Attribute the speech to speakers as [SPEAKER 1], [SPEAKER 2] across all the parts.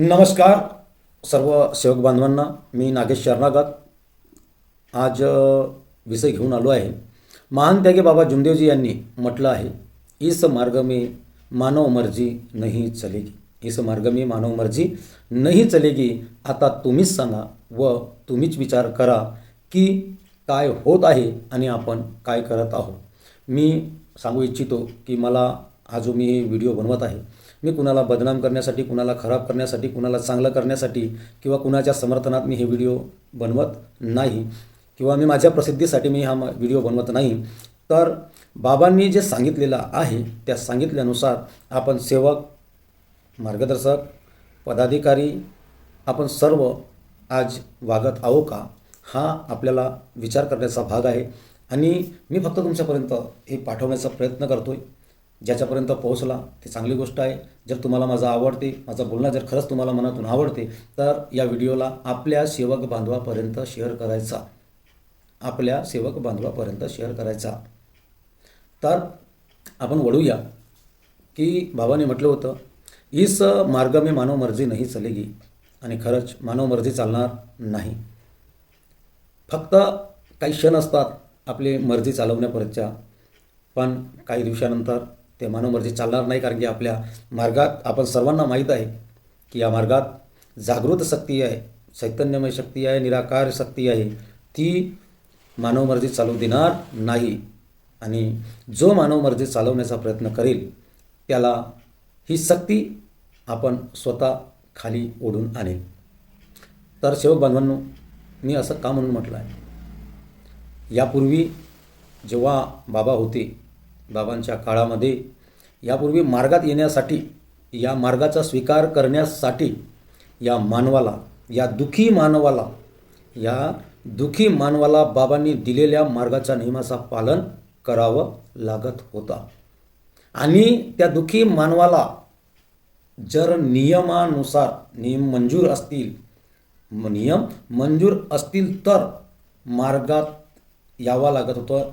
[SPEAKER 1] नमस्कार सर्व सेवक बांधवांना मी नागेश शरणागत. आज विषय घेऊन आलो आहे. महान त्यागे बाबा जुमदेवजी यांनी म्हटलं आहे इस मार्ग में मानव मर्जी नाही चलेगी. इस मार्ग में मानव मर्जी नाही चलेगी. आता तुम्हीच सांगा व तुम्हीच विचार करा की काय होत आहे आणि आपण काय करत आहोत. मी सांगू इच्छितो की मला हा जो मी व्हिडिओ बनवत आहे मी कुणाला बदनाम करण्यासाठी कुणाला खराब करण्यासाठी कुणाला चांगलं करण्यासाठी किंवा कुणाच्या समर्थनात मी हे व्हिडिओ बनवत नाही किंवा मी माझ्या प्रसिद्धीसाठी मी हा व्हिडिओ बनवत नाही तर बाबांनी जे सांगितलेलं आहे त्या सांगितल्यानुसार आपण सेवक मार्गदर्शक पदाधिकारी आपण सर्व आज वागत आहो का हा आपल्याला विचार करण्याचा भाग आहे. आणि मी फक्त तुमच्यापर्यंत हे पाठवण्याचा प्रयत्न करतो आहे ज्याच्यापर्यंत पोहोचला ती चांगली गोष्ट आहे. जर तुम्हाला माझं आवडते माझं बोलणं जर खरंच तुम्हाला मनातून आवडते तर या व्हिडिओला आपल्या सेवक बांधवापर्यंत शेअर करायचा. आपल्या सेवक बांधवापर्यंत शेअर करायचा. तर आपण वळूया की बाबाने म्हटलं होतं इस मार्ग में मानव मर्जी नाही चलेगी आणि खरंच मानव मर्जी चालणार नाही. फक्त काही क्षण असतात आपली मर्जी चालवण्यापर्यंतच्या पण काही दिवसानंतर ते मानवमर्जी चालणार नाही कारण की आपल्या मार्गात आपण सर्वांना माहीत आहे की या मार्गात जागृत शक्ती आहे चैतन्यमय शक्ती आहे निराकार शक्ती आहे. ती मानवमर्जी चालू देणार नाही. आणि जो मानवमर्जी चालवण्याचा प्रयत्न करेल त्याला ही शक्ती आपण स्वतः खाली ओढून आणेल. तर सेवक बांधवांनो मी असं का म्हणून म्हटलं आहे? यापूर्वी जेव्हा बाबा होते बाबांच्या काळामध्ये यापूर्वी मार्गात येण्यासाठी या मार्गाचा स्वीकार करण्यासाठी या मानवाला या दुखी मानवाला या दुखी मानवाला बाबांनी दिलेल्या मार्गाच्या नियमाचा पालन करावं लागत होता. आणि त्या दुखी मानवाला जर नियमानुसार नियम मंजूर असतील म- नियम मंजूर असतील तर मार्गात यावा लागत होतं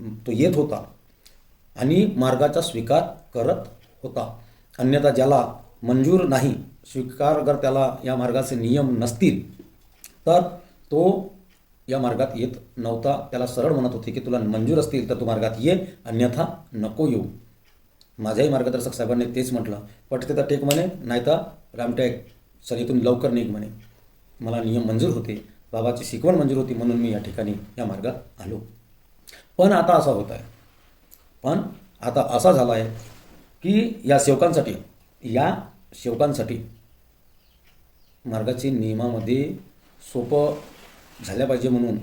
[SPEAKER 1] तो येत होता. आणि मार्गाचा स्वीकार करत होता. अन्यथा ज्याला मंजूर नाही स्वीकार अगर त्याला या मार्गाचे नियम नसतील तर तो या मार्गात येत नव्हता. त्याला सरळ म्हणत होते की तुला मंजूर असतील तर तू मार्गात ये अन्यथा नको येऊ. माझ्याही मार्गदर्शक साहेबांनी तेच म्हटलं. पटते तर टेक म्हणे नाही तर रामटेक सर इथून लवकर निघ म्हणे. मला नियम मंजूर होते. बाबाची शिकवण मंजूर होती म्हणून मी या ठिकाणी या मार्गात आलो. पण आता असा होत आहे. पण आता असा झाला आहे की या सेवकांसाठी या सेवकांसाठी मार्गाची नियमामध्ये सोपं झाल्या पाहिजे म्हणून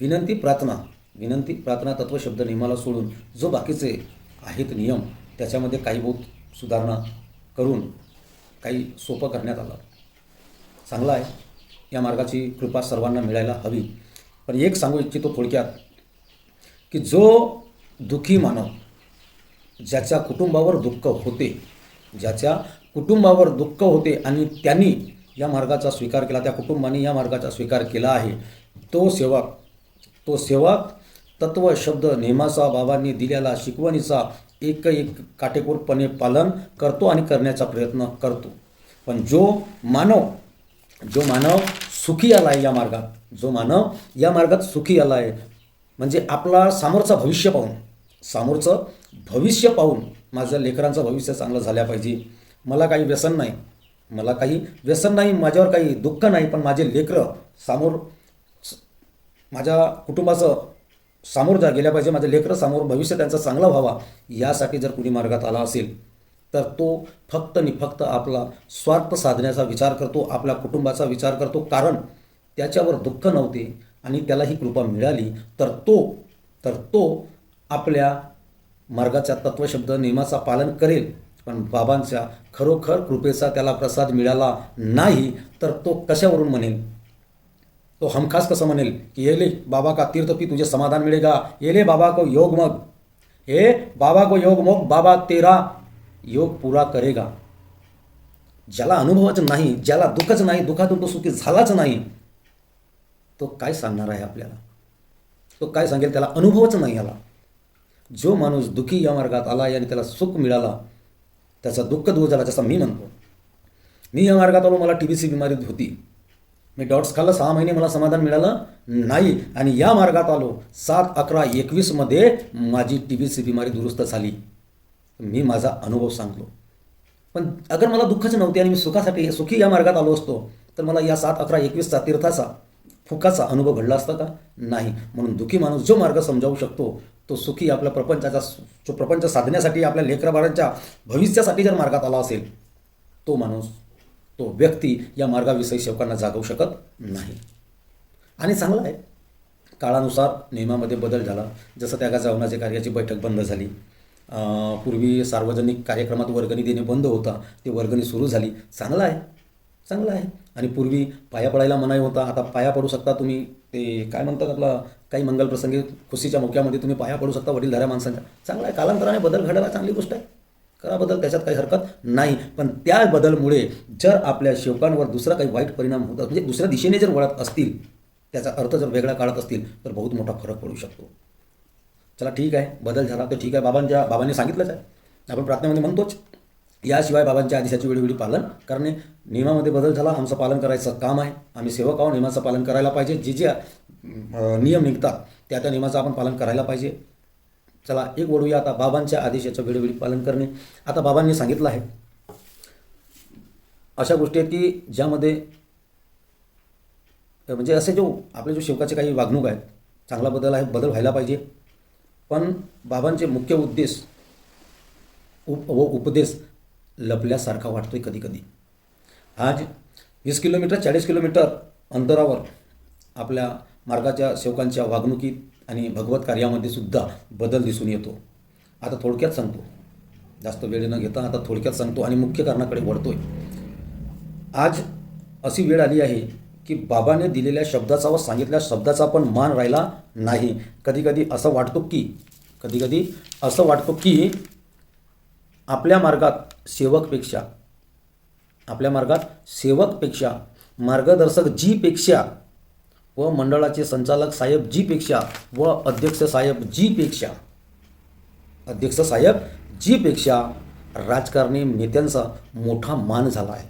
[SPEAKER 1] विनंती प्रार्थना विनंती प्रार्थना तत्वशब्द नियमाला सोडून जो बाकीचे आहेत नियम त्याच्यामध्ये काही बहुत सुधारणा करून काही सोपं करण्यात आलं. चांगला आहे. या मार्गाची कृपा सर्वांना मिळायला हवी. पण एक सांगू इच्छितो थोडक्यात की जो दुःखी मानव ज्याच्या कुटुंबावर दुःख होते ज्याच्या कुटुंबावर दुःख होते आणि त्यांनी या मार्गाचा स्वीकार केला त्या कुटुंबाने या मार्गाचा स्वीकार केला आहे. तो सेवक तो सेवक तत्व शब्द नेमाचा बाबांनी दिलेला शिकवणीचा एक एक काटेकोरपणे पालन करतो आणि करण्याचा प्रयत्न करतो. पण जो मानव जो मानव सुखी आला आहे या मार्गात जो मानव या मार्गात सुखी आला आहे म्हणजे आपला समोरचा भविष्य पाहून समोरचं भविष्य पाहून माझ्या लेकरांचं भविष्य चांगलं झाल्या पाहिजे. मला काही व्यसन नाही. मला काही व्यसन नाही माझ्यावर काही दुःख नाही पण माझे लेकरं समोर माझ्या कुटुंबाचं सामोर जा गेल्या पाहिजे माझ्या लेकरं समोर भविष्य त्यांचं चांगलं व्हावा यासाठी जर कुणी मार्गात आला असेल तर तो फक्त आणि फक्त आपला स्वार्थ साधण्याचा विचार करतो आपल्या कुटुंबाचा विचार करतो. कारण त्याच्यावर दुःख नव्हते आणि त्याला ही कृपा मिळाली तर तो तर तो आपल्या मार्गाच्या तत्वशब्द नियमाचा पालन करेल. पण बाबांच्या खरोखर कृपेचा त्याला प्रसाद मिळाला नाही तर तो कशावरून म्हणेल? तो हमखास कसं म्हणेल? की ये ले बाबा का तीर्थ पी तुझे समाधान मिळेगा? ये ले बाबा को योग मग. हे बाबा को योग मग बाबा तेरा योग पुरा करेगा. ज्याला अनुभवच नाही ज्याला दुःखच नाही दुःखातून तो सुखी झालाच नाही तो काय सांगणार आहे आपल्याला? तो काय सांगेल? त्याला अनुभवच नाही आला जो माणूस दुःखी या मार्गात आला आणि त्याला सुख मिळाला त्याचा दुःख दूर झाला जसा मी म्हणतो मी या मार्गात आलो मला टी बी सी बिमारी होती. मी डॉट्स खाल्लं सहा महिने मला समाधान मिळालं नाही. आणि या मार्गात आलो सात अकरा एकवीसमध्ये माझी टी बी सी बिमारी दुरुस्त झाली. मी माझा अनुभव सांगलो. पण अगर मला दुःखच नव्हते आणि मी सुखासाठी सुखी या मार्गात आलो असतो तर मला या सात अकरा एकवीसचा तीर्थाचा फुकाचा अनुभव घडला असता का? नाही. म्हणून दुःखी माणूस जो मार्ग समजावू शकतो तो सुखी आपल्या प्रपंचाचा जो प्रपंच साधण्यासाठी आपल्या लेकराबाळांच्या भविष्यासाठी जर मार्गात आला असेल तो माणूस तो व्यक्ती या मार्गाविषयी शेवकांना जागवू शकत नाही. आणि चांगला आहे. काळानुसार नियमामध्ये बदल झाला. जसं त्या गावनाच्या कार्याची बैठक बंद झाली. पूर्वी सार्वजनिक कार्यक्रमात वर्गणी देणे बंद होता. ते वर्गणी सुरू झाली. चांगलं आहे. चांगलं आहे. आणि पूर्वी पाया पडायला मनाई होता. आता पाया पडू शकता तुम्ही. ते काय म्हणतात आपला काही मंगलप्रसंगी खुशीच्या मोक्यामध्ये तुम्ही पाया पडू शकता वडीलधाऱ्या माणसांच्या. चांगला आहे. कालांतराने बदल घडायला चांगली गोष्ट आहे. करा बदल त्याच्यात काही हरकत नाही. पण त्या बदलमुळे जर आपल्या शेवकांवर दुसरा काही वाईट परिणाम होतात म्हणजे दुसऱ्या दिशेने जर वळत असतील त्याचा अर्थ जर वेगळा काढत असतील तर बहुत मोठा फरक पडू शकतो. चला ठीक आहे. बदल झाला तर ठीक आहे. बाबांच्या बाबांनी सांगितलंच आहे. आपण प्रार्थनेमध्ये म्हणतोच. याशिवाय बाबांच्या आदेशाचे वेळोवेळी पालन करणे. नियमामध्ये बदल झाला आमचं पालन करायचं काम आहे. आम्ही सेवक आहोत नियमाचं पालन करायला पाहिजे. जे जे नियम निघतात त्या त्या नियमाचं आपण पालन करायला पाहिजे. चला एक वळूया आता बाबांच्या आदेशाचं वेळोवेळी पालन करणे. आता बाबांनी सांगितलं आहे अशा गोष्टी आहेत की ज्यामध्ये म्हणजे असे जो आपले जो शेवकाचे काही वागणूक आहेत चांगला बदल आहे बदल व्हायला पाहिजे. पण बाबांचे मुख्य उद्देश उप व उपदेश लपल्यासारखा वाटतोय कधी कधी आज वीस किलोमीटर चाळीस किलोमीटर अंतरावर आपल्या मार्गाच्या सेवकांच्या वागणुकीत आणि भगवत कार्यामध्ये सुद्धा बदल दिसून येतो. आता थोडक्यात सांगतो. जास्त वेळ न घेता आता थोडक्यात सांगतो आणि मुख्य कारणाकडे वळतोय. आज अशी वेळ आली आहे की बाबाने दिलेल्या शब्दाचा व सांगितलेल्या शब्दाचा पण मान राहिला नाही. कधीकधी असं वाटतो की कधीकधी असं वाटतो की आपल्या मार्गात सेवकपेक्षा आपल्या मार्गात सेवकपेक्षा मार्गदर्शक जीपेक्षा व मंडळाचे संचालक साहेब जीपेक्षा व अध्यक्ष साहेब जीपेक्षा अध्यक्ष साहेब जीपेक्षा राजकारणी नेत्यांचा मोठा मान झाला आहे.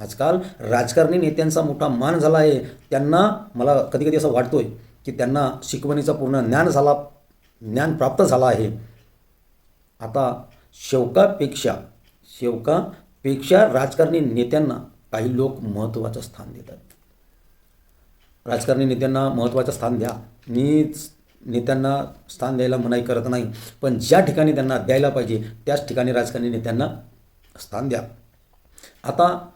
[SPEAKER 1] आजकाल राजकारणी नेत्यांचा मोठा मान झाला आहे. त्यांना मला कधी कधी असं आहे की त्यांना शिकवणीचा पूर्ण ज्ञान झाला ज्ञान प्राप्त झाला आहे. आता शेवकापेक्षा शेवकापेक्षा राजकारणी नेत्यांना काही लोक महत्त्वाचं स्थान देतात. राजकारणी नेत्यांना महत्त्वाचं स्थान द्या. मी नेत्यांना स्थान द्यायला मनाई करत नाही पण ज्या ठिकाणी त्यांना द्यायला पाहिजे त्याच ठिकाणी राजकारणी नेत्यांना स्थान द्या. आता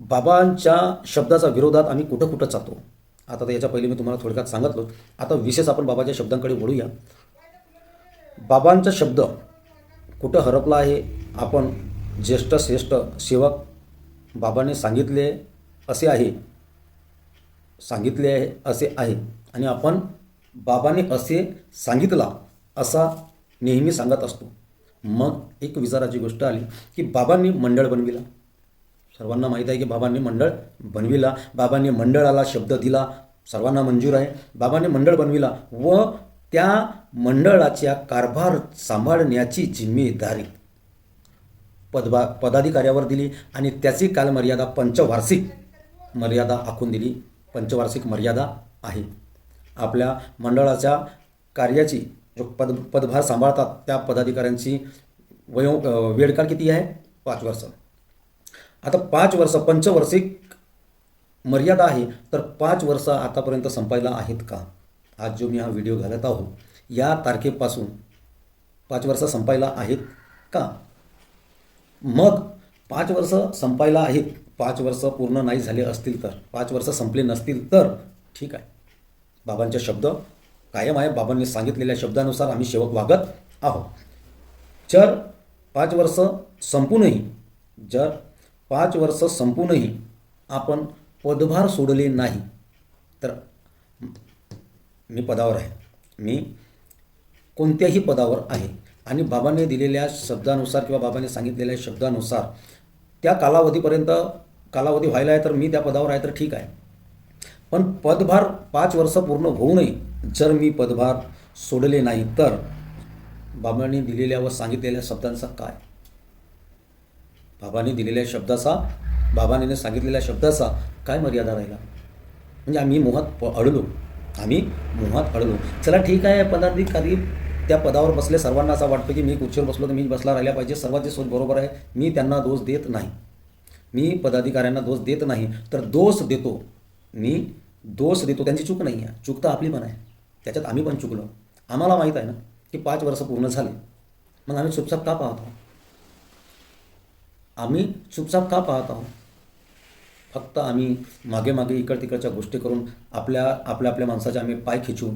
[SPEAKER 1] बाबांच्या शब्दाचा विरोधात आम्ही कुठं कुठं जातो? आता तर याच्या पहिले मी तुम्हाला थोडक्यात सांगितलं. आता विशेष आपण बाबाच्या शब्दांकडे वळूया. बाबांचा शब्द कुठं हरपला आहे? आपण ज्येष्ठ श्रेष्ठ सेवक बाबाने सांगितले असे आहे. सांगितले आहे असे आहे. आणि आपण बाबाने असे सांगितला असा नेहमी सांगत असतो. मग एक विचाराची गोष्ट आली की बाबांनी मंडळ बनविला. सर्वांना माहीत आहे की बाबांनी मंडळ बनविला. बाबांनी मंडळाला शब्द दिला. सर्वांना मंजूर आहे. बाबांनी मंडळ बनविला व त्या मंडळाच्या कारभार सांभाळण्याची जिम्मेदारी पदबा पदाधिकाऱ्यावर दिली आणि त्याची कालमर्यादा पंचवार्षिक मर्यादा आखून दिली. पंचवार्षिक मर्यादा आहे. आपल्या मंडळाच्या कार्याची जो पद पदभार सांभाळतात त्या पदाधिकाऱ्यांची वयो वेळकाळ किती आहे? पाच वर्ष. आता पाच वर्ष पंचवार्षिक मर्यादा आहे तर पाच वर्ष आतापर्यंत संपायला आहेत का? आज जो मी हा व्हिडिओ घालत आहो या तारखेपासून पाच वर्ष संपायला आहेत का? मग पाच वर्ष संपायला आहेत पाच वर्ष पूर्ण नाही झाले असतील तर पाच वर्ष संपले नसतील तर ठीक आहे. बाबांचे शब्द कायम आहे. बाबांनी सांगितलेल्या शब्दानुसार आम्ही शेवक वागत आहोत. जर पाच वर्ष संपूनही जर पाच वर्ष संपूनही आपण पदभार सोडले नाही तर मी पदावर आहे. मी कोणत्याही पदावर आहे. आणि बाबांनी दिलेल्या शब्दानुसार किंवा बाबांनी सांगितलेल्या शब्दानुसार त्या कालावधीपर्यंत कालावधी व्हायला आहे तर मी त्या पदावर आहे तर ठीक आहे. पण पदभार पाच वर्ष पूर्ण होऊनही जर मी पदभार सोडले नाही तर बाबांनी दिलेल्या व सांगितलेल्या शब्दांचा काय? बाबांनी दिलेल्या शब्दाचा बाबाने सांगितलेल्या शब्दाचा काय मर्यादा राहिला? म्हणजे आम्ही मोहात प- अडलो आम्ही मोहात अडलो चला ठीक आहे पदाधिकारी त्या पदावर बसले सर्वांना असं वाटतं की मी खुर्चीवर बसलो तर मी बसला राहिल्या पाहिजे. सर्वांची सोच बरोबर आहे. मी त्यांना दोष देत नाही. मी पदाधिकाऱ्यांना दोष देत नाही. तर दोष देतो. मी दोष देतो. त्यांची चूक नाही आहे. चूक तर आपली पण आहे. त्याच्यात आम्ही पण चुकलो. आम्हाला माहीत आहे ना की पाच वर्ष पूर्ण झाले. मग आम्ही चुपचाप का पाहत आहोत? आम्ही चुपचाप का पाहत आहोत? फक्त आम्ही मागे मागे इकड तिकडच्या गोष्टी करून आपल्या आपल्या आपल्या माणसाचे आम्ही पाय खिचू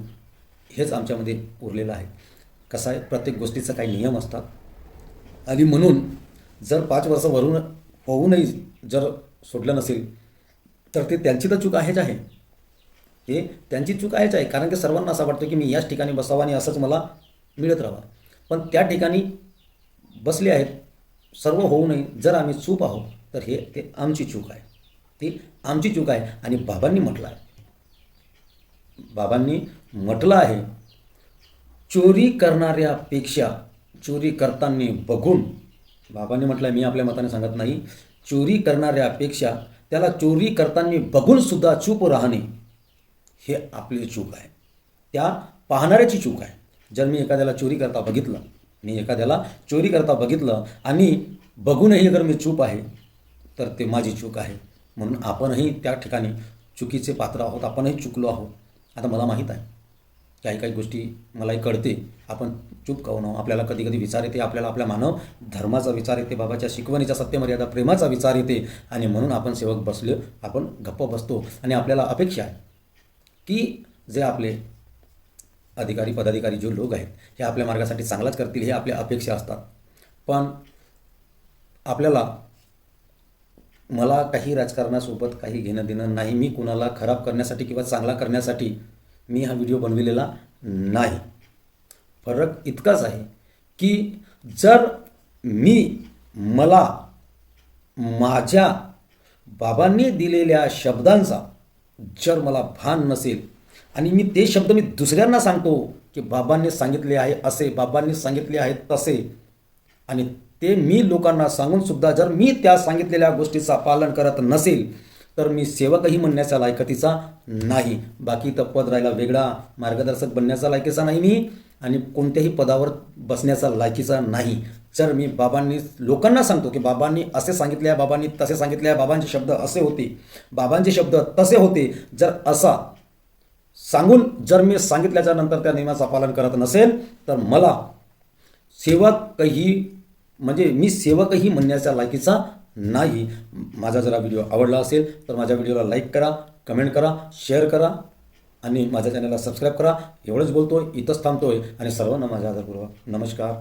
[SPEAKER 1] हेच आमच्यामध्ये उरलेलं आहे. कसं आहे? प्रत्येक गोष्टीचा काही नियम असतात. आणि म्हणून जर पाच वर्ष वरून होऊनही जर सोडलं नसेल तर ते त्यांची तर चूक आहेच आहे. हे त्यांची चूक आहेच आहे. कारण की सर्वांना असं वाटतं की मी याच ठिकाणी बसावं आणि असंच मला मिळत राहावं. पण त्या ठिकाणी बसले आहेत सर्व होऊ नये. जर आम्ही चूप आहोत तर हे ते आमची चूक आहे. ती आमची चूक आहे. आणि बाबांनी म्हटलं आहे. बाबांनी म्हटलं आहे चोरी करणाऱ्यापेक्षा चोरी करताना बघून बाबांनी म्हटलं आहे मी आपल्या मताने सांगत नाही चोरी करणाऱ्यापेक्षा त्याला चोरी करताना बघून सुद्धा चूप राहणे हे आपली चूक आहे. त्या पाहणाऱ्याची चूक आहे. जर मी एखाद्याला चोरी करता बघितलं मी एखाद्याला चोरी करता बघितलं आणि बघूनही जर मी चूप आहे तर ते माझी चूक आहे. म्हणून आपणही त्या ठिकाणी चुकीचे पात्र आहोत आपणही चुकलो आहोत. आता मला माहीत आहे काही काही गोष्टी मलाही कळते आपण चूप काहून आहो आपल्याला कधी कधी विचार येते आपल्याला आपल्या मानव धर्माचा विचार येते बाबाच्या शिकवणीचा सत्यमर्यादा प्रेमाचा विचार येते. आणि म्हणून आपण सेवक बसले आपण गप्प बसतो. आणि आपल्याला अपेक्षा आहे की जे आपले अधिकारी पदाधिकारी जे लोक आहेत हे आपल्या मार्गासाठी चांगलाच करतील हे आपल्या अपेक्षा असतात. पण आपल्याला मला काही राजकारणासोबत काही घेणं देणं नाही मी कुणाला खराब करण्यासाठी किंवा चांगला करण्यासाठी मी हा व्हिडिओ बनविलेला नाही. फरक इतकाच आहे की जर मी मला माझ्या बाबांनी दिलेल्या शब्दांचा जर मला भान नसेल आणि मी ते शब्द मी दुसऱ्यांना सांगतो की बाबांनी सांगितले आहे असे बाबांनी सांगितले आहे तसे आणि ते मी लोकांना सांगून सुद्धा जर मी त्या सांगितलेल्या गोष्टीचा पालन करत नसेल तर मी सेवकही म्हणण्याच्या लायकतीचा नाही. बाकी तर पद राहिला वेगळा मार्गदर्शक बनण्याचा लायकीचा नाही मी आणि कोणत्याही पदावर बसण्याचा लायकीचा नाही. जर मी बाबांनी लोकांना सांगतो की बाबांनी असे सांगितले आहे बाबांनी तसे सांगितले आहे बाबांचे शब्द असे होते बाबांचे शब्द तसे होते जर असा सांगून जर मी सांगितल्याच्या नंतर त्या नियमाचं पालन करत नसेल तर मला सेवकही म्हणजे मी सेवकही म्हणण्याच्या लायकीचा नाही. माझा जर व्हिडिओ आवडला असेल तर माझ्या व्हिडिओला लाईक करा कमेंट करा शेअर करा आणि माझ्या चॅनलला सबस्क्राईब करा. एवढंच बोलतोय इथंच थांबतोय आणि सर्वांना माझा आदरपूर्वक नमस्कार.